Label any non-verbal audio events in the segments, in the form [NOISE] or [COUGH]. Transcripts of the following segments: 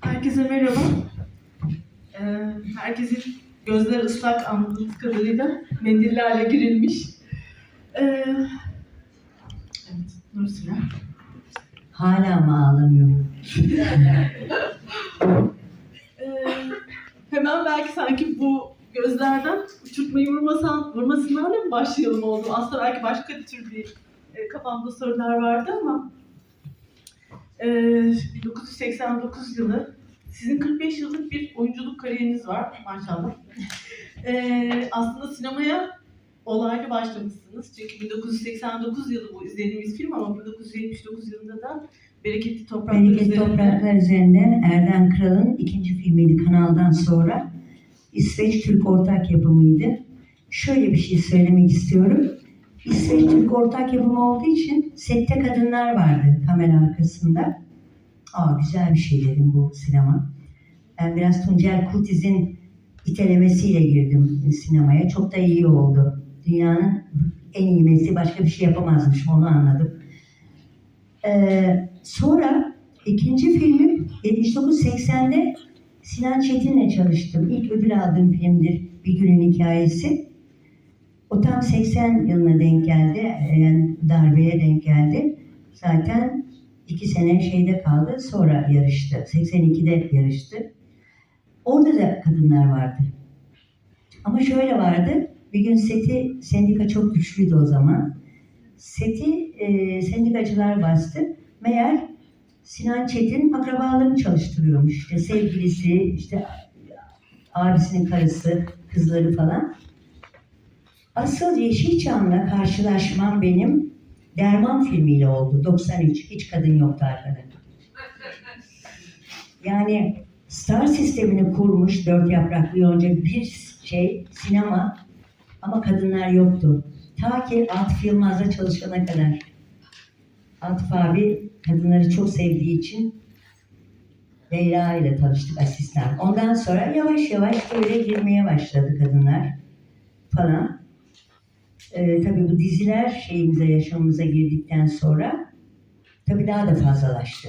Herkese merhaba. Ee, Herkesin gözleri ıslak anladığımız kadarıyla mendillerle girilmiş. Ee, Evet, Nursina. Hala mı ağlamıyor? Ee, Hemen belki sanki bu gözlerden uçurtmayı vurmasan, vurmasınlarla mı başlayalım oldu? Aslında belki başka bir tür bir e, kafamda sorular vardı ama e, 1989 yılı sizin 45 yıllık bir oyunculuk kariyeriniz var maşallah. E, aslında sinemaya olaylı başlamışsınız. Çünkü 1989 yılı bu izlediğimiz film ama 1979 yılında da Bereketli Topraklar Bereketli üzerine- Topraklar üzerinde Erden Kral'ın ikinci filmiydi kanaldan sonra. İsveç Türk ortak yapımıydı. Şöyle bir şey söylemek istiyorum. İsveç Türk ortak yapımı olduğu için sette kadınlar vardı kamera arkasında. Aa güzel bir şey dedim bu sinema. Ben biraz Tuncel Kurtiz'in itelemesiyle girdim sinemaya. Çok da iyi oldu. Dünyanın en iyi mesleği başka bir şey yapamazmış onu anladım. Ee, sonra ikinci filmim 79-80'de Sinan Çetin'le çalıştım. İlk ödül aldığım filmdir Bir Günün Hikayesi. O tam 80 yılına denk geldi. Yani darbeye denk geldi. Zaten iki sene şeyde kaldı. Sonra yarıştı. 82'de yarıştı. Orada da kadınlar vardı. Ama şöyle vardı. Bir gün seti sendika çok güçlüydü o zaman. Seti e, sendikacılar bastı. Meğer Sinan Çetin akrabalarını çalıştırıyormuş. İşte sevgilisi, işte abisinin karısı, kızları falan. Asıl Yeşilçam'la karşılaşmam benim Derman filmiyle oldu. 93. Hiç kadın yoktu arkada. Yani star sistemini kurmuş dört yapraklı yonca bir şey sinema ama kadınlar yoktu. Ta ki Atıf Yılmaz'la çalışana kadar. Atıf abi kadınları çok sevdiği için Leyla ile tanıştık asistan. Ondan sonra yavaş yavaş böyle girmeye başladı kadınlar falan. Ee, tabii bu diziler şeyimize, yaşamımıza girdikten sonra tabii daha da fazlalaştı.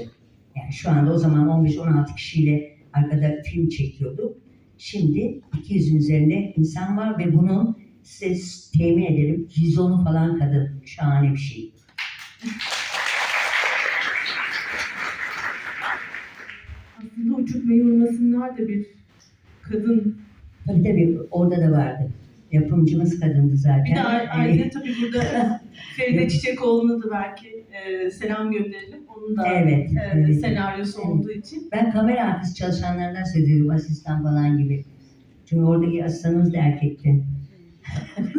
Yani şu anda o zaman 15-16 kişiyle arkada film çekiyorduk. Şimdi 200'ün üzerinde insan var ve bunun size temin ederim 110'u falan kadın. Şahane bir şey. Aslında uçurtmayı vurmasınlar da bir kadın. Tabii tabii orada da vardı. Yapımcımız kadındı zaten. Bir de a- ayrıca tabii burada [LAUGHS] Feride Çiçekoğlu'na da belki e, selam gönderelim. Onun da Evet, e, evet. senaryosu Evet. olduğu için. Ben kamera arkası çalışanlardan söz ediyorum, asistan falan gibi. Çünkü oradaki asistanımız da erkekti.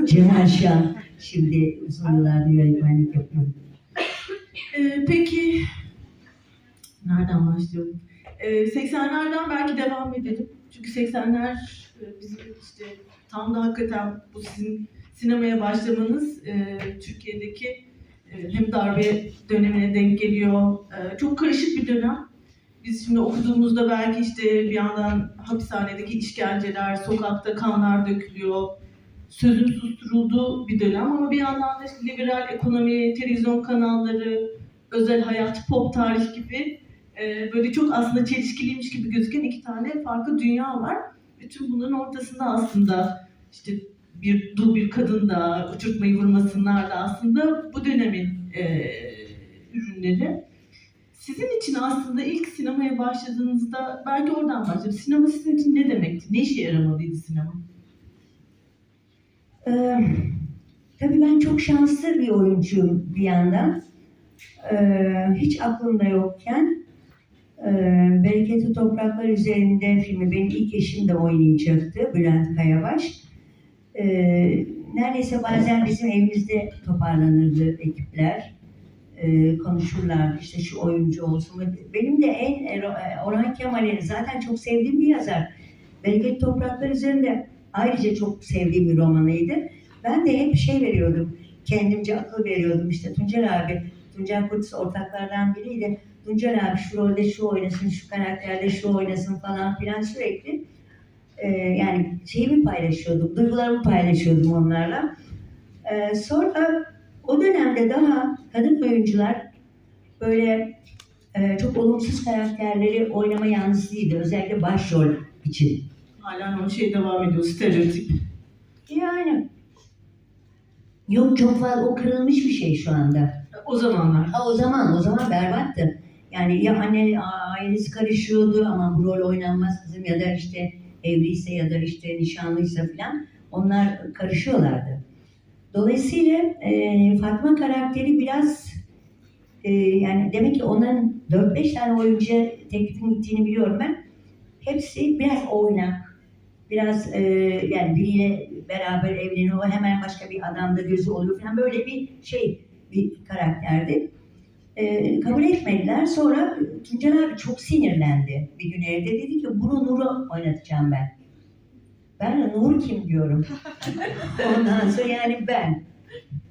Cemal Şah. Şimdi uzun yıllardır yönetmenlik yapıyor. E, peki nereden başlayalım? E, 80'lerden belki devam edelim. Çünkü 80'ler e, bizim işte tam da hakikaten bu sizin sinemaya başlamanız e, Türkiye'deki e, hem darbe dönemine denk geliyor. E, çok karışık bir dönem. Biz şimdi okuduğumuzda belki işte bir yandan hapishanedeki işkenceler, sokakta kanlar dökülüyor, sözün susturulduğu bir dönem ama bir yandan da liberal ekonomi, televizyon kanalları, özel hayat, pop tarih gibi e, böyle çok aslında çelişkiliymiş gibi gözüken iki tane farklı dünya var. Bütün bunların ortasında aslında işte bir dul bir kadın da, uçurtmayı vurmasınlar da aslında bu dönemin e, ürünleri. Sizin için aslında ilk sinemaya başladığınızda belki oradan başlayalım. Sinema sizin için ne demekti? Ne işe yaramalıydı sinema? Ee, tabii ben çok şanslı bir oyuncuyum bir yandan. Ee, hiç aklımda yokken e, Bereketli Topraklar üzerinde filmi benim ilk eşim de oynayacaktı. Bülent Kayabaş. Ee, neredeyse bazen bizim evimizde toparlanırdı ekipler. Ee, konuşurlardı işte şu oyuncu olsun. Benim de en Orhan Kemal'i zaten çok sevdiğim bir yazar. Bereketli Topraklar üzerinde ayrıca çok sevdiğim bir romanıydı. Ben de hep şey veriyordum, kendimce akıl veriyordum işte Tuncel abi Tuncel Kurtiz ortaklardan biriydi. Tuncel abi şu rolde şu oynasın, şu karakterde şu oynasın falan filan sürekli. Ee, yani şeyimi paylaşıyordum, duygularımı paylaşıyordum onlarla. Ee, sonra o dönemde daha kadın oyuncular böyle e, çok olumsuz karakterleri oynama yansıydı. Özellikle başrol için. Hala o şey devam ediyor, stereotip. Yani yok çok fazla o kırılmış bir şey şu anda. O zamanlar. Ha o zaman o zaman berbattı. Yani ya anne ailesi karışıyordu ama bu rol oynanmaz kızım ya da işte evliyse ya da işte nişanlıysa falan onlar karışıyorlardı. Dolayısıyla e, Fatma karakteri biraz e, yani demek ki onların 4-5 tane oyuncuya teklifin gittiğini biliyorum ben. Hepsi biraz oynak, biraz e, yani biriyle beraber evleniyor, hemen başka bir adamda gözü oluyor falan böyle bir şey bir karakterdi. E, kabul etmediler. Sonra Tuncel abi çok sinirlendi bir gün evde. Dedi ki bunu Nur'u oynatacağım ben. Ben de Nur kim diyorum. [LAUGHS] Ondan sonra yani ben.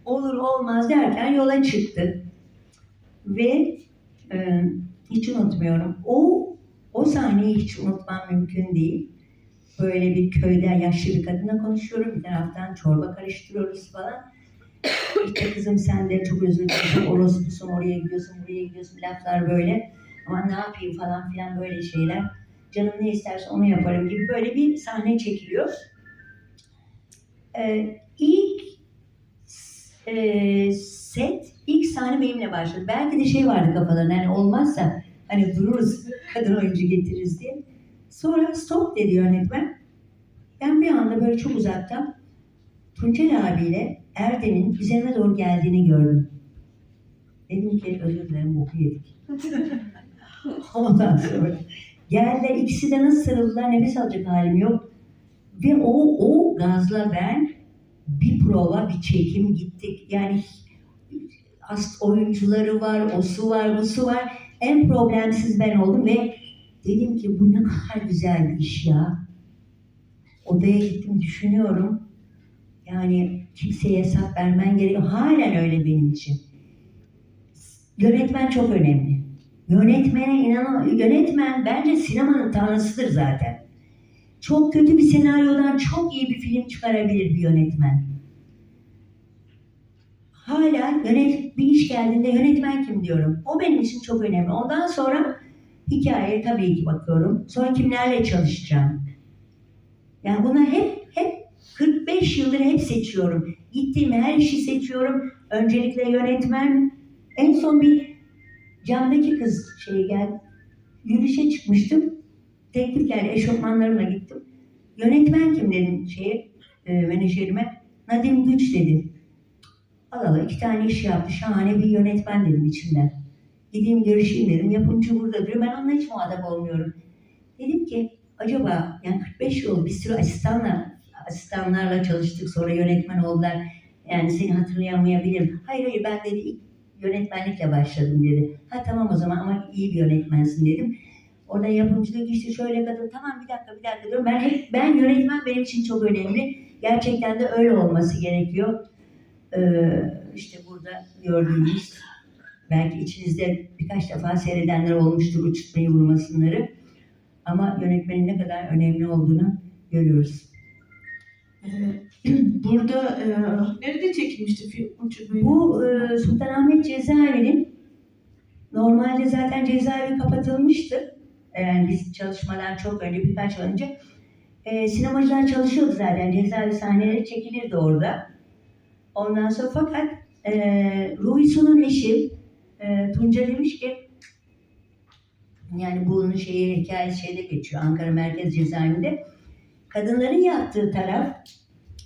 Olur olmaz derken yola çıktı. Ve e, hiç unutmuyorum. O o sahneyi hiç unutmam mümkün değil. Böyle bir köyde yaşlı bir kadınla konuşuyorum. Bir taraftan çorba karıştırıyoruz falan. İşte kızım sen de çok özür dilerim. Orospusun oraya gidiyorsun, buraya gidiyorsun. Laflar böyle. Ama ne yapayım falan filan böyle şeyler. Canım ne isterse onu yaparım gibi böyle bir sahne çekiliyor. Ee, ilk e, set, ilk sahne benimle başladı. Belki de şey vardı kafalarında hani olmazsa hani dururuz kadın oyuncu getiririz diye. Sonra stop dedi yönetmen. Ben bir anda böyle çok uzaktan Tuncel abiyle Erden'in üzerime doğru geldiğini gördüm. Dedim ki özür dilerim boku yedik. [LAUGHS] Ondan sonra geldiler ikisi de nasıl sarıldılar nefes alacak halim yok. Ve o, o gazla ben bir prova bir çekim gittik. Yani oyuncuları var, o su var, bu su var. En problemsiz ben oldum ve dedim ki bu ne kadar güzel bir iş ya. Odaya gittim düşünüyorum. Yani kimseye hesap vermen gerekiyor. Halen öyle benim için. Yönetmen çok önemli. Yönetmene inan yönetmen bence sinemanın tanrısıdır zaten. Çok kötü bir senaryodan çok iyi bir film çıkarabilir bir yönetmen. Hala yönet bir iş geldiğinde yönetmen kim diyorum. O benim için çok önemli. Ondan sonra hikayeye tabii ki bakıyorum. Sonra kimlerle çalışacağım. Yani buna hep hep 45 yıldır hep seçiyorum. Gittiğim her işi seçiyorum. Öncelikle yönetmen. En son bir camdaki kız şey gel yürüyüşe çıkmıştım. Teklif geldi. Eşofmanlarımla gittim. Yönetmen kim dedim şeye, e, menajerime. Nadim Güç dedi. Al al iki tane iş yaptı. Şahane bir yönetmen dedim içimden. Gideyim görüşeyim dedim. Yapımcı burada diyor. Ben onunla hiç muhatap olmuyorum. Dedim ki acaba yani 45 yıl bir sürü asistanla asistanlarla çalıştık sonra yönetmen oldular. Yani seni hatırlayamayabilirim. Hayır hayır ben dedi ilk yönetmenlikle başladım dedi. Ha tamam o zaman ama iyi bir yönetmensin dedim. Orada yapımcı diyor ki işte şöyle kadın tamam bir dakika bir dakika diyorum. Ben ben yönetmen benim için çok önemli. Gerçekten de öyle olması gerekiyor. Ee, işte burada gördüğünüz belki içinizde birkaç defa seyredenler olmuştur uçurtmayı vurmasınları. Ama yönetmenin ne kadar önemli olduğunu görüyoruz. Ee, [CLEARS THROAT] burada e, nerede çekilmişti film? Bu e, Sultanahmet Cezaevi'nin normalde zaten cezaevi kapatılmıştı. Yani biz çalışmadan çok önce, birkaç ay önce. E, sinemacılar çalışıyordu zaten. Cezaevi sahneleri çekilirdi orada. Ondan sonra fakat e, Ruhi Su'nun eşi e, Tunca demiş ki yani bunun şeyi hikayesi şeyde geçiyor Ankara Merkez Cezaevinde. Kadınların yattığı taraf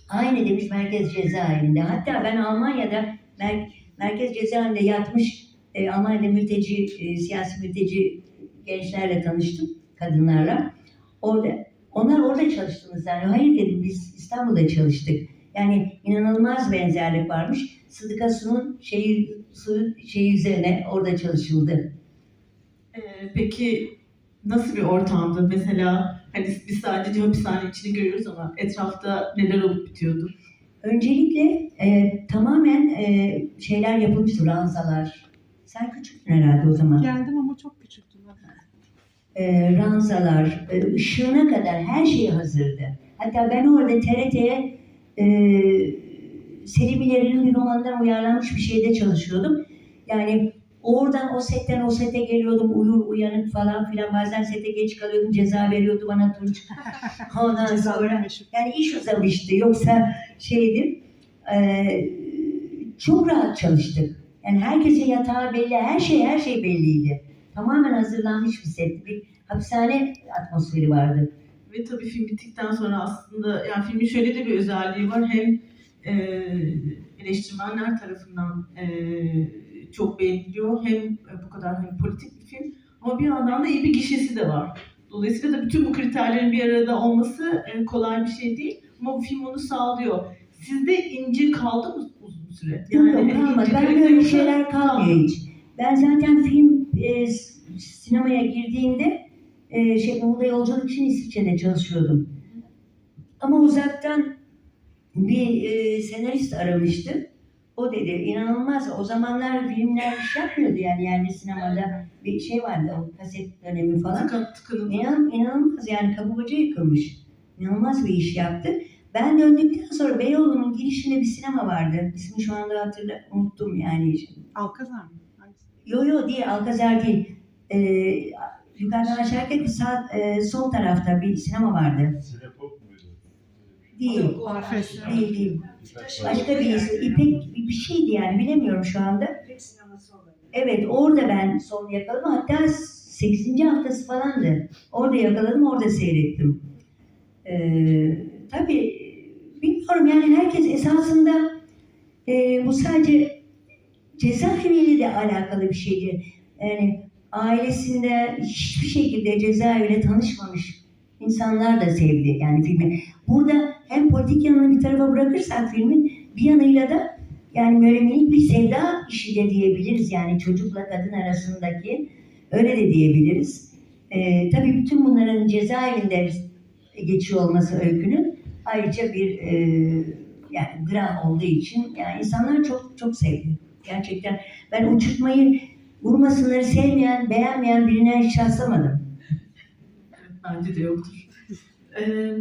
aynı demiş Merkez Cezaevinde. Hatta ben Almanya'da mer- Merkez Cezaevinde yatmış e, Almanya'da mülteci, e, siyasi mülteci gençlerle tanıştım, kadınlarla. Orada, onlar orada çalıştığını zannediyor. Hayır dedim biz İstanbul'da çalıştık. Yani inanılmaz benzerlik varmış. Sıdıka Su'nun şeyi, su şeyi üzerine orada çalışıldı. Ee, peki nasıl bir ortamdı? Mesela hani biz sadece hapishane içini görüyoruz ama etrafta neler olup bitiyordu? Öncelikle e, tamamen e, şeyler yapılmıştı, ranzalar, Sen küçüktün herhalde o zaman. Geldim ama çok küçüktüm. e, ranzalar, e, ışığına kadar her şey hazırdı. Hatta ben orada TRT'ye e, Selimilerin bir romandan uyarlanmış bir şeyde çalışıyordum. Yani oradan o setten o sete geliyordum uyur uyanık falan filan bazen sete geç kalıyordum ceza veriyordu bana Tunç. [LAUGHS] Ondan sonra yani iş uzamıştı yoksa şeydi e, çok rahat çalıştık. Yani herkesin yatağı belli, her şey her şey belliydi. Tamamen hazırlanmış bir setti. Bir hapishane atmosferi vardı. Ve tabii film bittikten sonra aslında yani filmin şöyle de bir özelliği var. Hem e, eleştirmenler tarafından e, çok beğeniliyor. Hem e, bu kadar hem politik bir film. Ama bir yandan da iyi bir gişesi de var. Dolayısıyla da bütün bu kriterlerin bir arada olması e, kolay bir şey değil. Ama bu film onu sağlıyor. Sizde ince kaldı mı uzun süre? Yok yok kalmadı. Ben böyle şeyler kalmıyor hiç. Ben zaten film e, sinemaya girdiğimde e, şey Muğla Yolculuk için İsviçre'de çalışıyordum. Ama uzaktan bir e, senarist aramıştı. O dedi inanılmaz o zamanlar filmler iş yapmıyordu yani yerli sinemada bir şey vardı o kaset dönemi falan. Tıkan, tıkanın. İnan, inanılmaz yani kapı baca yıkılmış. İnanılmaz bir iş yaptı. Ben döndükten sonra Beyoğlu'nun girişinde bir sinema vardı. İsmini şu anda hatırla, unuttum yani. Alkazar mı? Yo yo değil, Alkazar değil. Ee, yukarıdan aşağıya sağ, e, sol tarafta bir sinema vardı. Sinepop muydu? Değil, değil, değil. Başka bir ismi, İpek bir şeydi yani bilemiyorum şu anda. Evet orada ben son yakaladım. Hatta 8. haftası falandı. Orada yakaladım, orada seyrettim. Ee, tabii bilmiyorum yani herkes esasında e, bu sadece cezaeviyle de alakalı bir şeydi. Yani ailesinde hiçbir şekilde cezaeviyle tanışmamış insanlar da sevdi yani filmi. Burada hem politik yanını bir tarafa bırakırsak filmin bir yanıyla da yani böyle minik bir sevda işi de diyebiliriz yani çocukla kadın arasındaki öyle de diyebiliriz. Ee, tabii bütün bunların cezaevinde geçiyor olması öykünün ayrıca bir e, yani dram olduğu için yani insanlar çok çok sevdi. Gerçekten ben uçurtmayı vurmasınları sevmeyen, beğenmeyen birine hiç rastlamadım. Bence de yoktur. Ee,